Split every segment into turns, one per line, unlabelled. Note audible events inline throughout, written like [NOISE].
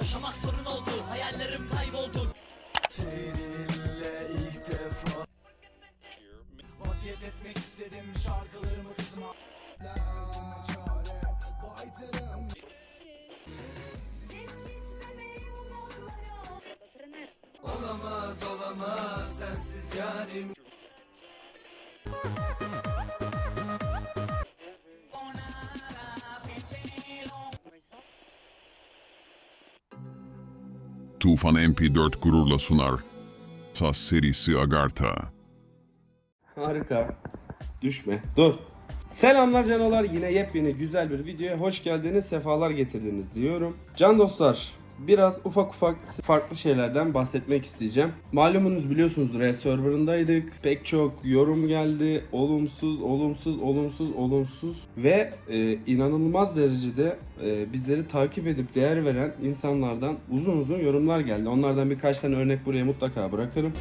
Yaşamak sorun oldu hayallerim kayboldu.
Seninle ilk defa Vasiyet etmek istedim şarkılarımı kızıma çare baytırım. Olamaz olamaz sensiz yarim
Tufan MP4 gururla sunar. Sas serisi Agartha.
Harika. Düşme. Dur. Selamlar canolar. Yine yepyeni güzel bir videoya hoş geldiniz. Sefalar getirdiniz diyorum. Can dostlar. Biraz ufak ufak farklı şeylerden bahsetmek isteyeceğim. Malumunuz biliyorsunuz Red Server'ındaydık. Pek çok yorum geldi. Olumsuz, olumsuz, olumsuz, olumsuz. Ve e, inanılmaz derecede e, bizleri takip edip değer veren insanlardan uzun uzun yorumlar geldi. Onlardan birkaç tane örnek buraya mutlaka bırakırım.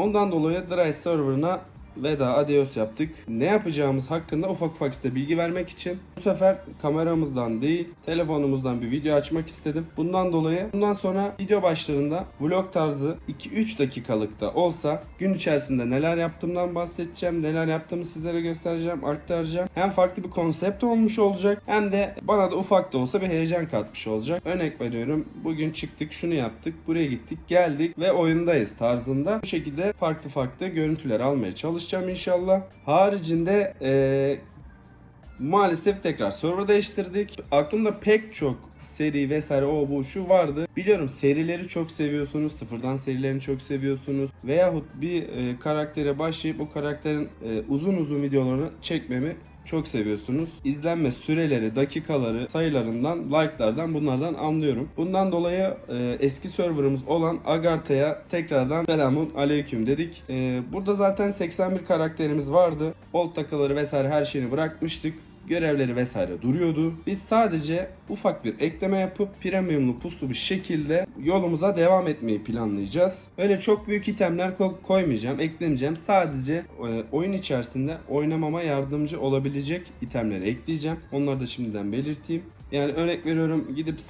Ondan dolayı Dry Server'ına veda adios yaptık. Ne yapacağımız hakkında ufak ufak size bilgi vermek için bu sefer kameramızdan değil telefonumuzdan bir video açmak istedim. Bundan dolayı bundan sonra video başlarında vlog tarzı 2-3 dakikalıkta olsa gün içerisinde neler yaptığımdan bahsedeceğim. Neler yaptığımı sizlere göstereceğim, aktaracağım. Hem farklı bir konsept olmuş olacak hem de bana da ufak da olsa bir heyecan katmış olacak. Örnek veriyorum bugün çıktık şunu yaptık buraya gittik geldik ve oyundayız tarzında. Bu şekilde farklı farklı görüntüler almaya çalışacağım inşallah. Haricinde eee Maalesef tekrar server değiştirdik. Aklımda pek çok seri vesaire o bu şu vardı. Biliyorum serileri çok seviyorsunuz. Sıfırdan serilerini çok seviyorsunuz. Veyahut bir e, karaktere başlayıp o karakterin e, uzun uzun videolarını çekmemi çok seviyorsunuz. İzlenme süreleri, dakikaları, sayılarından, like'lardan bunlardan anlıyorum. Bundan dolayı e, eski serverımız olan Agartha'ya tekrardan selamun aleyküm dedik. E, burada zaten 81 karakterimiz vardı. Old takıları vesaire her şeyini bırakmıştık görevleri vesaire duruyordu. Biz sadece ufak bir ekleme yapıp premiumlu puslu bir şekilde yolumuza devam etmeyi planlayacağız. Öyle çok büyük itemler ko- koymayacağım, eklemeyeceğim. Sadece e, oyun içerisinde oynamama yardımcı olabilecek itemleri ekleyeceğim. Onları da şimdiden belirteyim. Yani örnek veriyorum gidip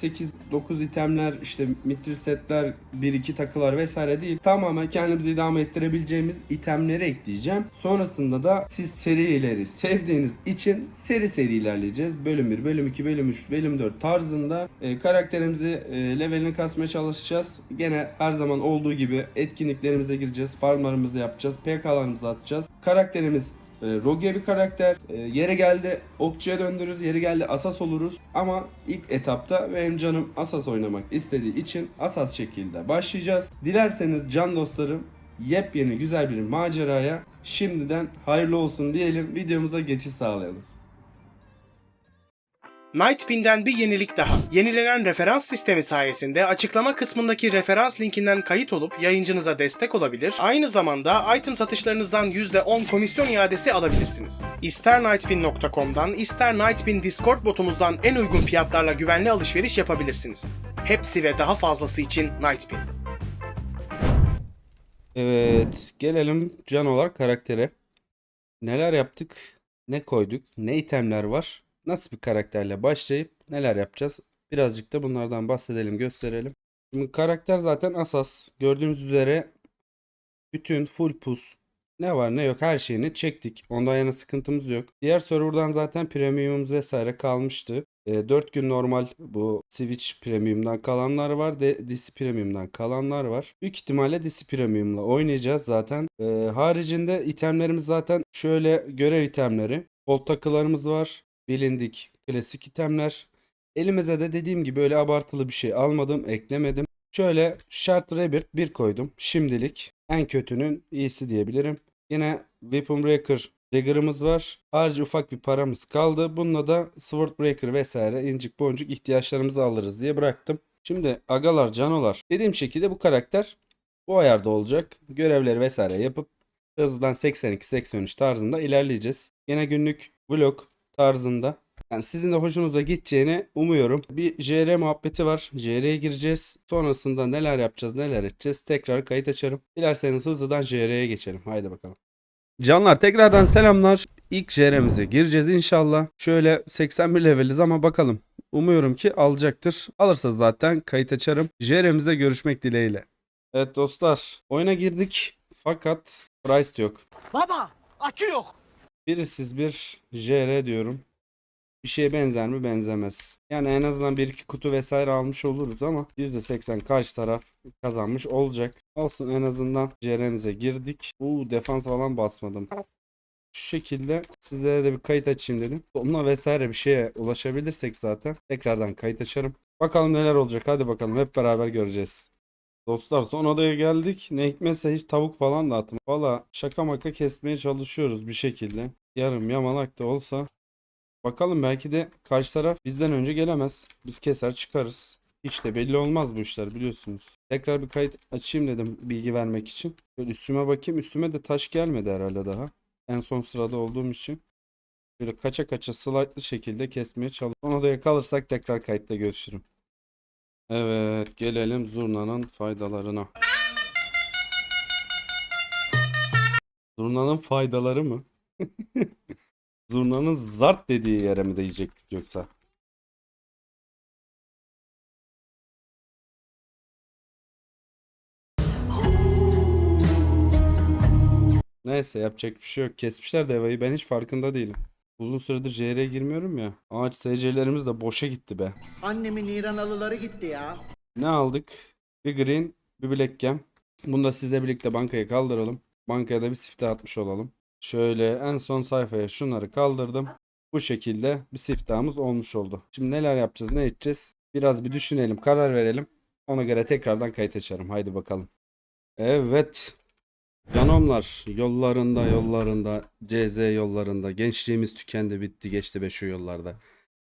8-9 itemler işte mitri setler 1-2 takılar vesaire değil. Tamamen kendimizi idame ettirebileceğimiz itemleri ekleyeceğim. Sonrasında da siz serileri sevdiğiniz için seri seri ilerleyeceğiz. Bölüm 1, bölüm 2, bölüm 3, bölüm 4 tarzında e, karakterimizi e, levelini kasmaya çalışacağız. Gene her zaman olduğu gibi etkinliklerimize gireceğiz. Farmlarımızı yapacağız. PK'larımızı atacağız. Karakterimiz e, bir karakter. E, yere geldi okçuya döndürürüz. Yeri geldi asas oluruz. Ama ilk etapta benim canım asas oynamak istediği için asas şekilde başlayacağız. Dilerseniz can dostlarım yepyeni güzel bir maceraya şimdiden hayırlı olsun diyelim. Videomuza geçiş sağlayalım.
Nightpin'den bir yenilik daha. Yenilenen referans sistemi sayesinde açıklama kısmındaki referans linkinden kayıt olup yayıncınıza destek olabilir. Aynı zamanda item satışlarınızdan %10 komisyon iadesi alabilirsiniz. İster Nightpin.com'dan ister Nightpin Discord botumuzdan en uygun fiyatlarla güvenli alışveriş yapabilirsiniz. Hepsi ve daha fazlası için Nightpin.
Evet, gelelim can olarak karaktere. Neler yaptık, ne koyduk, ne itemler var, nasıl bir karakterle başlayıp neler yapacağız? Birazcık da bunlardan bahsedelim, gösterelim. Şimdi karakter zaten asas. Gördüğünüz üzere bütün full pus ne var ne yok her şeyini çektik. Ondan yana sıkıntımız yok. Diğer serverdan zaten premiumumuz vesaire kalmıştı. 4 gün normal bu Switch Premium'dan kalanlar var. De, DC Premium'dan kalanlar var. Büyük ihtimalle DC Premium'la oynayacağız zaten. E, haricinde itemlerimiz zaten şöyle görev itemleri. Old takılarımız var. Bilindik klasik itemler. Elimize de dediğim gibi öyle abartılı bir şey almadım, eklemedim. Şöyle Shard Rebirth 1 koydum. Şimdilik en kötünün iyisi diyebilirim. Yine Weapon Breaker Dagger'ımız var. Harcı ufak bir paramız kaldı. Bununla da Sword Breaker vesaire incik boncuk ihtiyaçlarımızı alırız diye bıraktım. Şimdi agalar canolar dediğim şekilde bu karakter bu ayarda olacak. Görevleri vesaire yapıp hızlıdan 82-83 tarzında ilerleyeceğiz. Yine günlük vlog tarzında Yani sizin de hoşunuza gideceğini umuyorum. Bir JR muhabbeti var. JR'ye gireceğiz. Sonrasında neler yapacağız, neler edeceğiz. Tekrar kayıt açarım. Dilerseniz hızlıdan JR'ye geçelim. Haydi bakalım. Canlar tekrardan selamlar. İlk JR'mize gireceğiz inşallah. Şöyle 81 leveliz ama bakalım. Umuyorum ki alacaktır. Alırsa zaten kayıt açarım. JR'mizde görüşmek dileğiyle. Evet dostlar. Oyuna girdik. Fakat price yok.
Baba akü yok.
Birisiz bir JR diyorum. Bir şeye benzer mi? Benzemez. Yani en azından bir iki kutu vesaire almış oluruz ama %80 karşı taraf kazanmış olacak. Olsun en azından JR'mize girdik. Uuu defans falan basmadım. Şu şekilde sizlere de bir kayıt açayım dedim. Sonuna vesaire bir şeye ulaşabilirsek zaten tekrardan kayıt açarım. Bakalım neler olacak. Hadi bakalım hep beraber göreceğiz. Dostlar son odaya geldik. Ne hikmetse hiç tavuk falan da atma. Valla şaka maka kesmeye çalışıyoruz bir şekilde. Yarım yamalak da olsa. Bakalım belki de karşı taraf bizden önce gelemez. Biz keser çıkarız. Hiç de belli olmaz bu işler biliyorsunuz. Tekrar bir kayıt açayım dedim bilgi vermek için. Böyle üstüme bakayım. Üstüme de taş gelmedi herhalde daha. En son sırada olduğum için. Böyle kaça kaça slightlı şekilde kesmeye çalışıyorum. Onu da yakalırsak tekrar kayıtta görüşürüm. Evet gelelim zurnanın faydalarına. Zurnanın faydaları mı? Zurnanın zart dediği yere mi diyecektik yoksa? Neyse yapacak bir şey yok. Kesmişler devayı ben hiç farkında değilim. Uzun süredir JR'ye girmiyorum ya. Ağaç SC'lerimiz de boşa gitti be.
Annemin İranalıları gitti ya.
Ne aldık? Bir green, bir black gem. Bunu da sizle birlikte bankaya kaldıralım. Bankaya da bir sifte atmış olalım. Şöyle en son sayfaya şunları kaldırdım. Bu şekilde bir siftahımız olmuş oldu. Şimdi neler yapacağız, ne edeceğiz? Biraz bir düşünelim, karar verelim. Ona göre tekrardan kayıt açarım. Haydi bakalım. Evet. Canomlar yollarında yollarında CZ yollarında gençliğimiz tükendi bitti geçti be şu yollarda.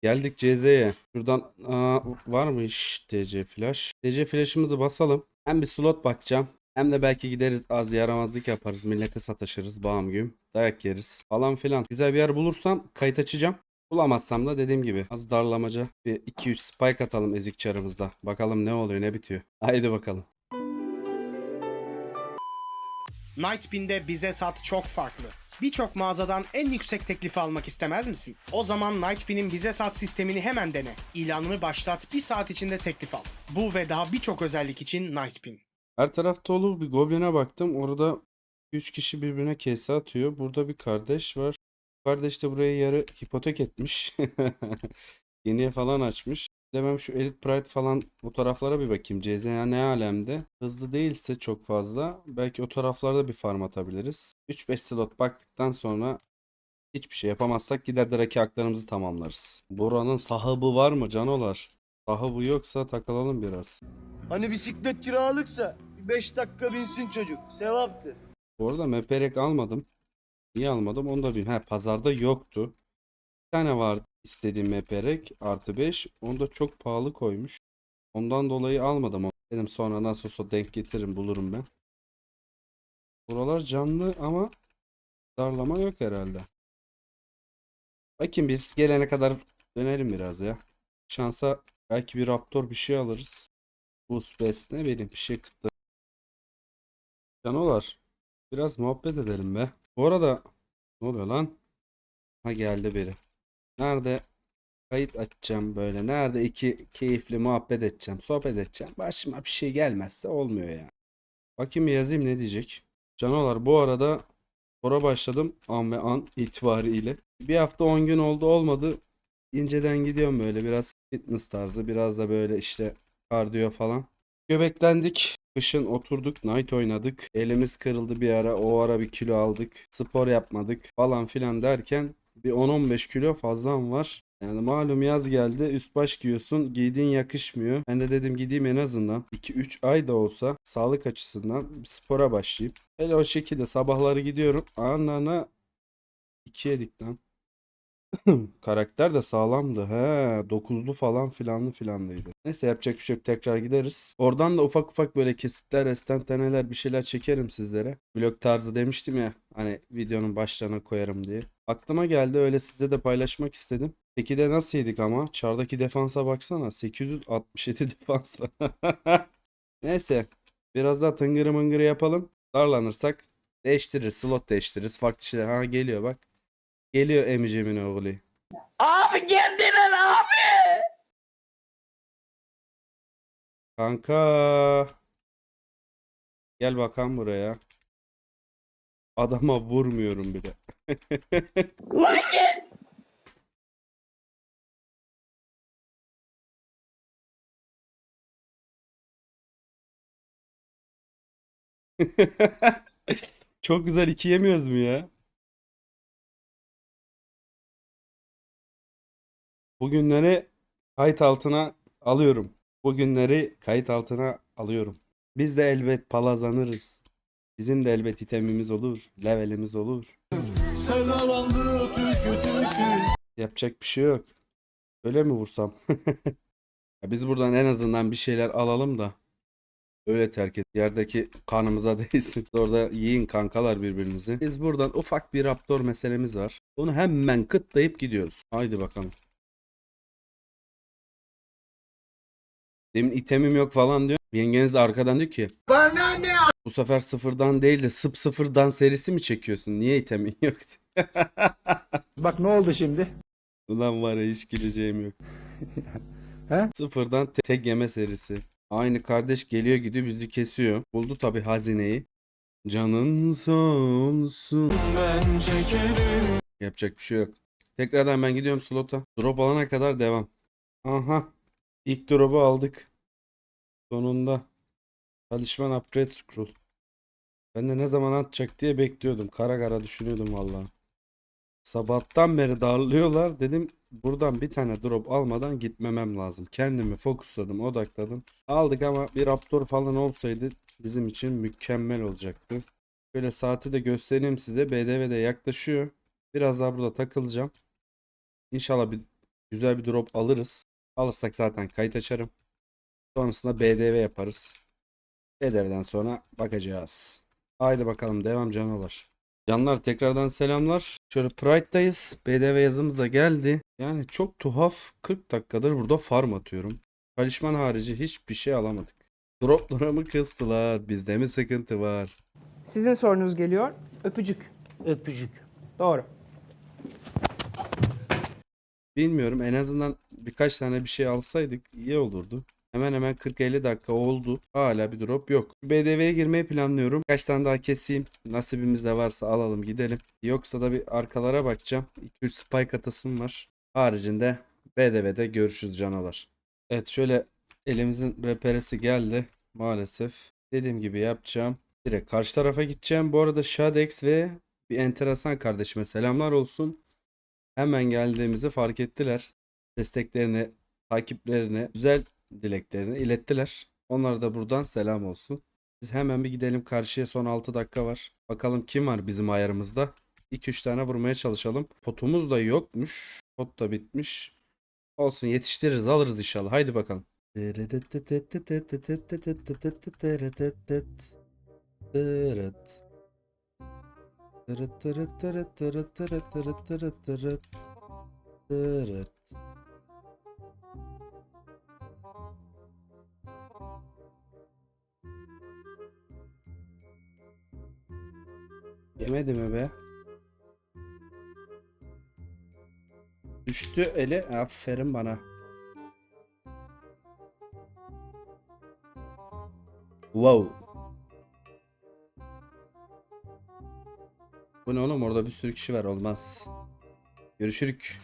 Geldik CZ'ye. Şuradan aa, var mı iş TC flash? TC flash'ımızı basalım. Hem bir slot bakacağım. Hem de belki gideriz az yaramazlık yaparız. Millete sataşırız. Bağım güm. Dayak yeriz. Falan filan. Güzel bir yer bulursam kayıt açacağım. Bulamazsam da dediğim gibi az darlamaca bir 2-3 spike atalım ezik çarımızda. Bakalım ne oluyor ne bitiyor. Haydi bakalım.
Nightbin'de bize sat çok farklı. Birçok mağazadan en yüksek teklifi almak istemez misin? O zaman Nightbin'in bize sat sistemini hemen dene. İlanını başlat, bir saat içinde teklif al. Bu ve daha birçok özellik için Nightbin.
Her tarafta olur bir goblin'e baktım. Orada 3 kişi birbirine kese atıyor. Burada bir kardeş var. Kardeş de buraya yarı hipotek etmiş. [LAUGHS] Yeniye falan açmış. Demem şu Elite Pride falan o taraflara bir bakayım. CZA ne alemde? Hızlı değilse çok fazla. Belki o taraflarda bir farm atabiliriz. 3-5 slot baktıktan sonra hiçbir şey yapamazsak gider direkt haklarımızı tamamlarız. Buranın sahibi var mı canolar? Sahibi yoksa takılalım biraz.
Hani bisiklet kiralıksa 5 dakika binsin çocuk. Sevaptır.
Bu arada meperek almadım. Niye almadım onu da bilmiyorum. He pazarda yoktu. Bir tane vardı istediğim meperek artı 5. Onu da çok pahalı koymuş. Ondan dolayı almadım onu. Dedim sonra nasıl olsa denk getiririm bulurum ben. Buralar canlı ama darlama yok herhalde. Bakayım biz gelene kadar dönelim biraz ya. Şansa belki bir raptor bir şey alırız. Boost best ne bileyim bir şey kıttı. Canolar. Biraz muhabbet edelim be. Bu arada ne oluyor lan? Ha geldi biri. Nerede kayıt açacağım böyle. Nerede iki keyifli muhabbet edeceğim. Sohbet edeceğim. Başıma bir şey gelmezse olmuyor ya. Bakayım yazayım ne diyecek. Canolar bu arada spora başladım an ve an itibariyle. Bir hafta 10 gün oldu olmadı. İnceden gidiyorum böyle biraz fitness tarzı. Biraz da böyle işte kardiyo falan. Göbeklendik. Kışın oturduk, night oynadık. Elimiz kırıldı bir ara. O ara bir kilo aldık. Spor yapmadık falan filan derken bir 10-15 kilo fazlam var. Yani malum yaz geldi. Üst baş giyiyorsun. Giydiğin yakışmıyor. Ben de dedim gideyim en azından 2-3 ay da olsa sağlık açısından spora başlayayım. Hele o şekilde sabahları gidiyorum. Anana 2 yedik lan. [CLEARS THROAT] Karakter de sağlamdı. He, dokuzlu falan filanlı filanlıydı. Neyse yapacak bir şey yok. Tekrar gideriz. Oradan da ufak ufak böyle kesitler, estenteneler bir şeyler çekerim sizlere. Vlog tarzı demiştim ya. Hani videonun başlarına koyarım diye. Aklıma geldi öyle size de paylaşmak istedim. Peki de nasıl yedik ama? Çardaki defansa baksana. 867 [LAUGHS] defans var. [LAUGHS] Neyse. Biraz daha tıngırı mıngırı yapalım. Darlanırsak değiştiririz. Slot değiştiririz. Farklı şeyler. Ha geliyor bak. Geliyor Emicemin oğlu.
Abi kendine abi.
Kanka. Gel bakalım buraya. Adama vurmuyorum bile. [LAUGHS]
Lan gel.
Çok güzel iki yemiyoruz mu ya? Bugünleri kayıt altına alıyorum. Bugünleri kayıt altına alıyorum. Biz de elbet palazlanırız. Bizim de elbet itemimiz olur. Levelimiz olur. Yapacak bir şey yok. Öyle mi vursam? [LAUGHS] Ya Biz buradan en azından bir şeyler alalım da öyle terk et. Yerdeki kanımıza [LAUGHS] değsin. Orada yiyin kankalar birbirinizi. Biz buradan ufak bir raptor meselemiz var. Onu hemen kıtlayıp gidiyoruz. Haydi bakalım. Demin itemim yok falan diyor. Yengeniz de arkadan diyor ki
Bana ne?
bu sefer sıfırdan değil de sıp sıfırdan serisi mi çekiyorsun? Niye itemin [LAUGHS] yok?
Bak ne oldu şimdi?
Ulan var ya hiç güleceğim yok. [LAUGHS]
He?
Sıfırdan te- tek yeme serisi. Aynı kardeş geliyor gidiyor bizi kesiyor. Buldu tabi hazineyi. Canın sağ olsun. Yapacak bir şey yok. Tekrardan ben gidiyorum slota. Drop alana kadar devam. Aha. İlk drop'u aldık. Sonunda. Çalışman upgrade scroll. Ben de ne zaman atacak diye bekliyordum. Kara kara düşünüyordum vallahi. Sabahtan beri darlıyorlar. Dedim buradan bir tane drop almadan gitmemem lazım. Kendimi fokusladım, odakladım. Aldık ama bir Raptor falan olsaydı bizim için mükemmel olacaktı. Böyle saati de göstereyim size. BDV de yaklaşıyor. Biraz daha burada takılacağım. İnşallah bir güzel bir drop alırız. Alırsak zaten kayıt açarım. Sonrasında BDV yaparız. BDV'den sonra bakacağız. Haydi bakalım devam canavar. Canlar tekrardan selamlar. Şöyle Pride'dayız. BDV yazımız da geldi. Yani çok tuhaf 40 dakikadır burada farm atıyorum. Talisman harici hiçbir şey alamadık. Droplarımı kıstılar. Bizde mi sıkıntı var?
Sizin sorunuz geliyor. Öpücük.
Öpücük.
Doğru.
Bilmiyorum en azından birkaç tane bir şey alsaydık iyi olurdu. Hemen hemen 40-50 dakika oldu. Hala bir drop yok. BDV'ye girmeyi planlıyorum. Kaç tane daha keseyim. Nasibimiz de varsa alalım gidelim. Yoksa da bir arkalara bakacağım. 2-3 spike atasım var. Haricinde BDV'de görüşürüz canavar. Evet şöyle elimizin reperesi geldi. Maalesef. Dediğim gibi yapacağım. Direkt karşı tarafa gideceğim. Bu arada Shadex ve bir enteresan kardeşime selamlar olsun. Hemen geldiğimizi fark ettiler. Desteklerini, takiplerini, güzel dileklerini ilettiler. Onlara da buradan selam olsun. Biz hemen bir gidelim karşıya son 6 dakika var. Bakalım kim var bizim ayarımızda. 2-3 tane vurmaya çalışalım. Potumuz da yokmuş. Pot da bitmiş. Olsun yetiştiririz alırız inşallah. Haydi bakalım. Yemedi mi be? Düştü eli. Aferin bana. Wow. Bu ne oğlum orada bir sürü kişi var olmaz. Görüşürük.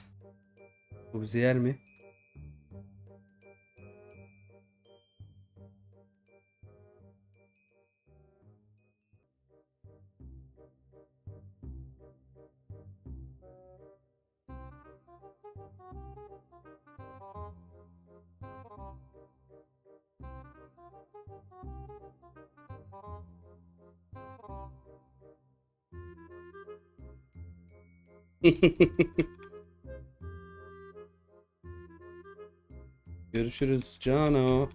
Bu bizi yer mi? [LAUGHS] Görüşürüz Cano.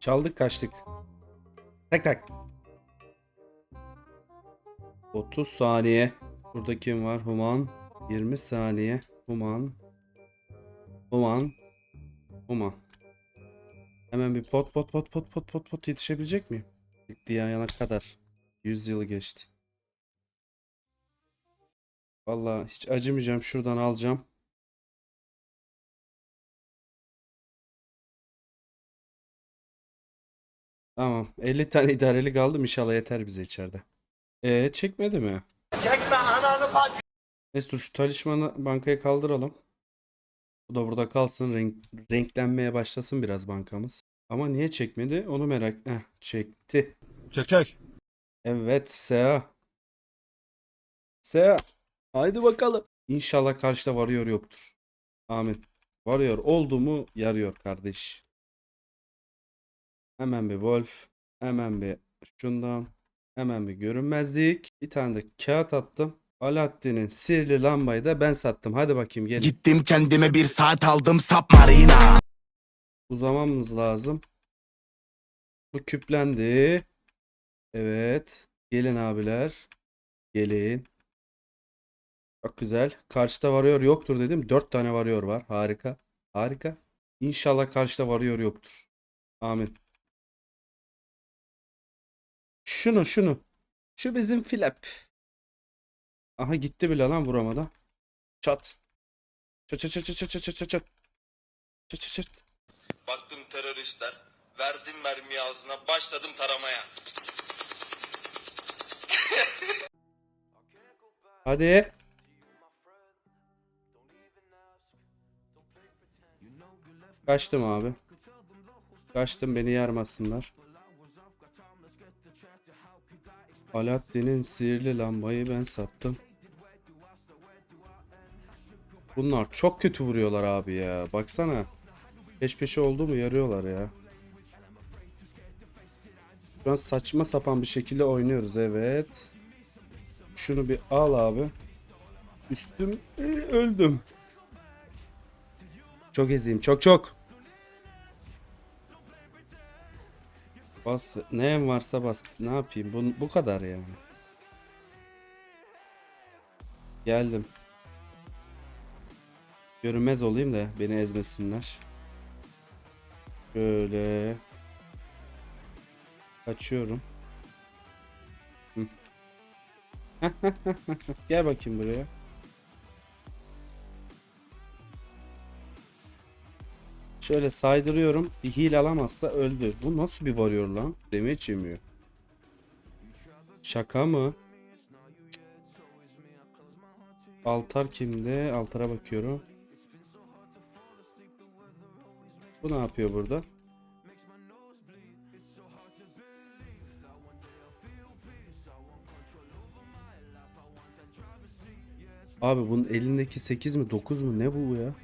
Çaldık kaçtık. Tak tak. 30 saniye. Burada kim var? Human. 20 saniye. Human. Human. Human. Hemen bir pot pot pot pot pot pot pot yetişebilecek miyim? Bitti yana kadar. 100 yılı geçti. Vallahi hiç acımayacağım. Şuradan alacağım. Tamam. 50 tane idareli kaldım. İnşallah yeter bize içeride. Ee çekmedi mi?
Çekme ananı bacı.
Neyse dur şu talismanı bankaya kaldıralım. Bu da burada kalsın. Renk, renklenmeye başlasın biraz bankamız. Ama niye çekmedi? Onu merak... Heh, çekti.
Çek çek.
Evet Sea. Sea. Haydi bakalım. İnşallah karşıda varıyor yoktur. Amin. Varıyor oldu mu yarıyor kardeş. Hemen bir Wolf. Hemen bir şundan. Hemen bir görünmezlik. Bir tane de kağıt attım. Alaaddin'in sihirli lambayı da ben sattım. Hadi bakayım gelin.
Gittim kendime bir saat aldım submarina.
Uzamamız lazım. Bu küplendi. Evet. Gelin abiler. Gelin. Çok güzel. Karşıda varıyor yoktur dedim. Dört tane varıyor var. Harika. Harika. İnşallah karşıda varıyor yoktur. Amin. Şunu şunu. Şu bizim flap. Aha gitti bile lan vuramadan. Çat. Çat çat çat çat çat çat çat çat. Çat çat çat.
Baktım teröristler. Verdim mermiyi ağzına. Başladım taramaya.
Hadi. Kaçtım abi. Kaçtım beni yarmasınlar. Alaaddin'in sihirli lambayı ben sattım. Bunlar çok kötü vuruyorlar abi ya. Baksana. Peş peşe oldu mu yarıyorlar ya. Şu an saçma sapan bir şekilde oynuyoruz evet. Şunu bir al abi. Üstüm e, öldüm. Çok eziyim çok çok. Bas neyim varsa bas. Ne yapayım? Bu, bu kadar yani. Geldim. Görünmez olayım da beni ezmesinler. Şöyle. Kaçıyorum. Hı. [LAUGHS] Gel bakayım buraya. Şöyle saydırıyorum. Bir heal alamazsa öldü. Bu nasıl bir varıyor lan? Demeç yemiyor. Şaka mı? Altar kimde? Altara bakıyorum. Bu ne yapıyor burada? Abi bunun elindeki 8 mi 9 mu ne bu ya?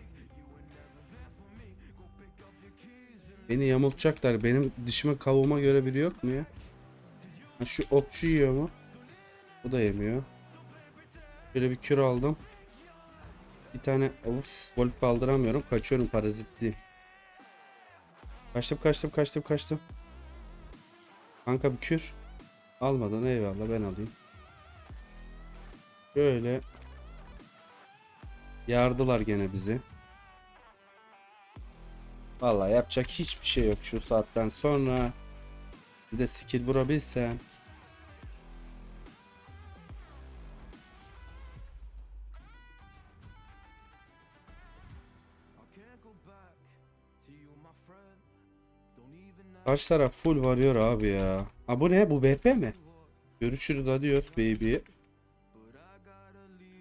Beni yamultacaklar. Benim dişime kavuğuma göre biri yok mu ya? Ha, şu okçu yiyor mu? Bu da yemiyor. Şöyle bir kür aldım. Bir tane of wolf kaldıramıyorum. Kaçıyorum parazitliyim. Kaçtım kaçtım kaçtım kaçtım. Kanka bir kür. Almadan eyvallah ben alayım. Şöyle. Yardılar gene bizi. Vallahi yapacak hiçbir şey yok şu saatten sonra. Bir de skill vurabilsem. Karşı taraf full varıyor abi ya. Ha bu ne? Bu BP mi? Görüşürüz adios baby.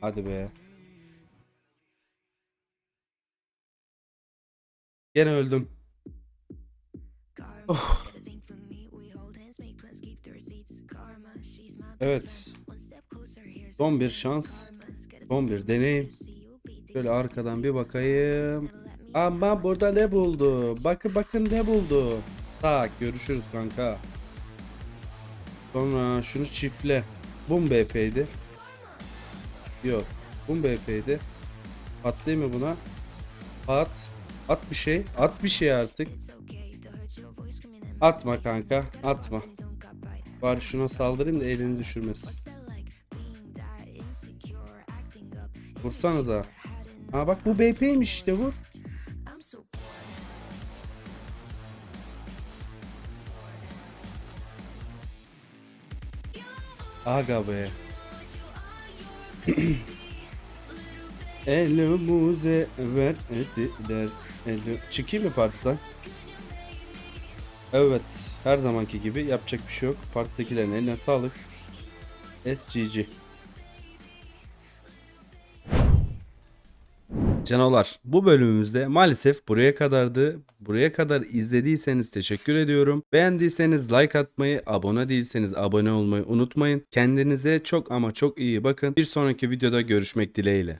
Hadi be. Gene öldüm. Oh. Evet. Son bir şans. Son bir deneyim. Şöyle arkadan bir bakayım. Ama burada ne buldu? Bakın bakın ne buldu. Tak görüşürüz kanka. Sonra şunu çiftle. Bum BP'ydi. Yok. Bum BP'ydi. Patlayayım mı buna? Pat. At bir şey. At bir şey artık. Atma kanka. Atma. Bari şuna saldırayım da elini düşürmesin. Vursanıza. Aa bak bu BP'ymiş işte vur. Aga be. [CLEARS THROAT] Elimize ver ediler. Elo... Çıkayım mı partiden? Evet. Her zamanki gibi yapacak bir şey yok. Partidekilerin eline sağlık. SGG. Canavar bu bölümümüzde maalesef buraya kadardı. Buraya kadar izlediyseniz teşekkür ediyorum. Beğendiyseniz like atmayı, abone değilseniz abone olmayı unutmayın. Kendinize çok ama çok iyi bakın. Bir sonraki videoda görüşmek dileğiyle.